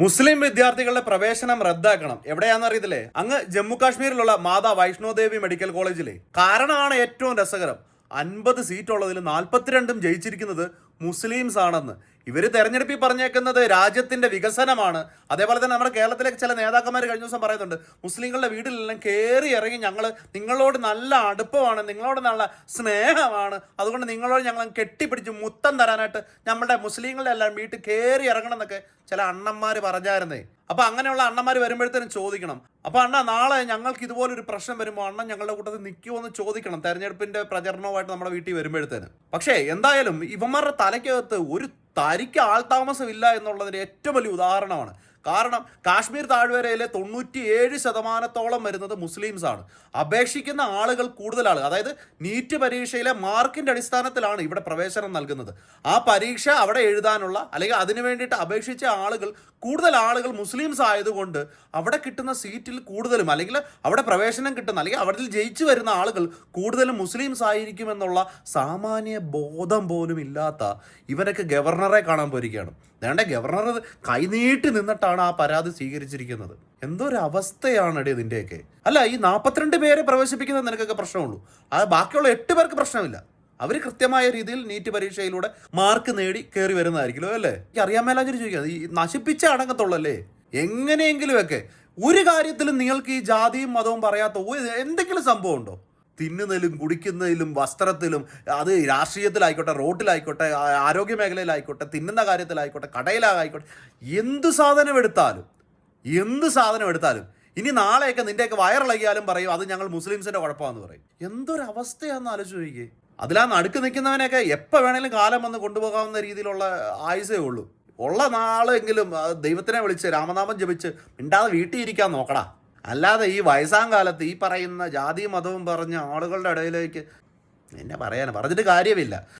മുസ്ലിം വിദ്യാർത്ഥികളുടെ പ്രവേശനം റദ്ദാക്കണം. എവിടെയാണെന്ന് അറിയത്തില്ലേ? അങ്ങ് ജമ്മു കാശ്മീരിലുള്ള മാതാ വൈഷ്ണോദേവി മെഡിക്കൽ കോളേജിലെ. കാരണമാണ് ഏറ്റവും രസകരം. അൻപത് സീറ്റുള്ളതിൽ നാൽപ്പത്തിരണ്ടും ജയിച്ചിരിക്കുന്നത് മുസ്ലിംസ് ആണെന്ന് ഇവർ തെരഞ്ഞെടുപ്പിൽ പറഞ്ഞേക്കുന്നത് രാജ്യത്തിന്റെ വികസനമാണ്. അതേപോലെ തന്നെ നമ്മുടെ കേരളത്തിലെ ചില നേതാക്കന്മാർ കഴിഞ്ഞ ദിവസം പറയുന്നുണ്ട് മുസ്ലിങ്ങളുടെ വീട്ടിലെല്ലാം കയറി ഇറങ്ങി ഞങ്ങൾ നിങ്ങളോട് നല്ല അടുപ്പമാണ് നിങ്ങളോട് നല്ല സ്നേഹമാണ്. അതുകൊണ്ട് നിങ്ങളോട് ഞങ്ങൾ കെട്ടിപ്പിടിച്ച് മുത്തം തരാനായിട്ട് നമ്മുടെ മുസ്ലിങ്ങളുടെ എല്ലാം വീട്ടിൽ കയറി ഇറങ്ങണം എന്നൊക്കെ ചില അണ്ണന്മാർ പറഞ്ഞായിരുന്നേ. അപ്പൊ അങ്ങനെയുള്ള അണ്ണന്മാർ വരുമ്പോഴത്തേനും ചോദിക്കണം. അപ്പൊ അണ്ണ നാളെ ഞങ്ങൾക്ക് ഇതുപോലൊരു പ്രശ്നം വരുമ്പോൾ അണ്ണൻ ഞങ്ങളുടെ കൂട്ടത്തിൽ നിൽക്കുമോ എന്ന് ചോദിക്കണം തെരഞ്ഞെടുപ്പിന്റെ പ്രചരണവുമായിട്ട് നമ്മുടെ വീട്ടിൽ വരുമ്പോഴത്തേന്. പക്ഷേ എന്തായാലും ഇവന്മാരുടെ തലയ്ക്കകത്ത് ഒരു തരിക്ക് ആൾതാമസമില്ല എന്നുള്ളതിന് ഏറ്റവും വലിയ ഉദാഹരണമാണ് കാരണം കാശ്മീർ താഴ്വരയിലെ തൊണ്ണൂറ്റി ഏഴ് ശതമാനത്തോളം വരുന്നത് മുസ്ലിംസ് ആണ് അപേക്ഷിക്കുന്ന ആളുകൾ കൂടുതൽ ആളുകൾ അതായത് നീറ്റ് പരീക്ഷയിലെ മാർക്കിന്റെ അടിസ്ഥാനത്തിലാണ് ഇവിടെ പ്രവേശനം നൽകുന്നത്. ആ പരീക്ഷ അവിടെ എഴുതാനുള്ള അല്ലെങ്കിൽ അതിനു വേണ്ടിയിട്ട് അപേക്ഷിച്ച ആളുകൾ കൂടുതൽ ആളുകൾ മുസ്ലിംസ് ആയതുകൊണ്ട് അവിടെ കിട്ടുന്ന സീറ്റിൽ കൂടുതലും അല്ലെങ്കിൽ അവിടെ പ്രവേശനം കിട്ടുന്ന അല്ലെങ്കിൽ അവിടെ ജയിച്ചു വരുന്ന ആളുകൾ കൂടുതലും മുസ്ലിംസ് ആയിരിക്കുമെന്നുള്ള സാമാന്യ ബോധം പോലും ഇല്ലാത്ത ഇവരൊക്കെ ഗവർണറെ കാണാൻ പോയിരിക്കുകയാണ്. വേണ്ട ഗവർണർ കൈനീട്ടി നിന്നിട്ടാണ് ആ പരാതി സ്വീകരിച്ചിരിക്കുന്നത്. എന്തോ ഒരു അവസ്ഥയാണ് ഇടേ ഇതിന്റെയൊക്കെ അല്ല ഈ നാൽപ്പത്തിരണ്ട് പേരെ പ്രവേശിപ്പിക്കുന്നത് നിനക്കൊക്കെ പ്രശ്നമുള്ളൂ. അത് ബാക്കിയുള്ള എട്ട് പേർക്ക് പ്രശ്നമില്ല. അവർ കൃത്യമായ രീതിയിൽ നീറ്റ് പരീക്ഷയിലൂടെ മാർക്ക് നേടി കയറി വരുന്നതായിരിക്കുമല്ലോ അല്ലേ? എനിക്ക് അറിയാൻ മേലാഞ്ഞൊരു ചോദിക്കുക ഈ നശിപ്പിച്ച അടങ്ങത്തുള്ളല്ലേ? എങ്ങനെയെങ്കിലുമൊക്കെ ഒരു കാര്യത്തിലും നിങ്ങൾക്ക് ഈ ജാതിയും മതവും പറയാത്ത എന്തെങ്കിലും സംഭവം ഉണ്ടോ? തിന്നുന്നതിലും കുടിക്കുന്നതിലും വസ്ത്രത്തിലും അത് രാഷ്ട്രീയത്തിലായിക്കോട്ടെ റോട്ടിലായിക്കോട്ടെ ആരോഗ്യ മേഖലയിലായിക്കോട്ടെ തിന്നുന്ന കാര്യത്തിലായിക്കോട്ടെ കടയിലായിക്കോട്ടെ എന്ത് സാധനം എടുത്താലും എന്ത് സാധനം എടുത്താലും ഇനി നാളെയൊക്കെ നിന്റെയൊക്കെ വയറിളകിയാലും പറയും അത് ഞങ്ങൾ മുസ്ലിംസിന്റെ കുഴപ്പമാണെന്ന് പറയും. എന്തൊരവസ്ഥയാണെന്ന് ആലോചിച്ച് നോക്കിയേ. അതിലാ നടുക്ക് നിൽക്കുന്നവനെയൊക്കെ എപ്പോൾ വേണേലും കാലം വന്ന് കൊണ്ടുപോകാവുന്ന രീതിയിലുള്ള ആയുസേ ഉള്ളൂ. ഉള്ള നാളെങ്കിലും ദൈവത്തിനെ വിളിച്ച് രാമനാമം ജപിച്ച് മിണ്ടാതെ വീട്ടിൽ ഇരിക്കാൻ നോക്കടാ. അല്ലാതെ ഈ വയസ്സാം കാലത്ത് ഈ പറയുന്ന ജാതി മതവും പറഞ്ഞ ആളുകളുടെ ഇടയിലേക്ക് എന്നെ പറയാൻ പറഞ്ഞിട്ട് കാര്യമില്ല.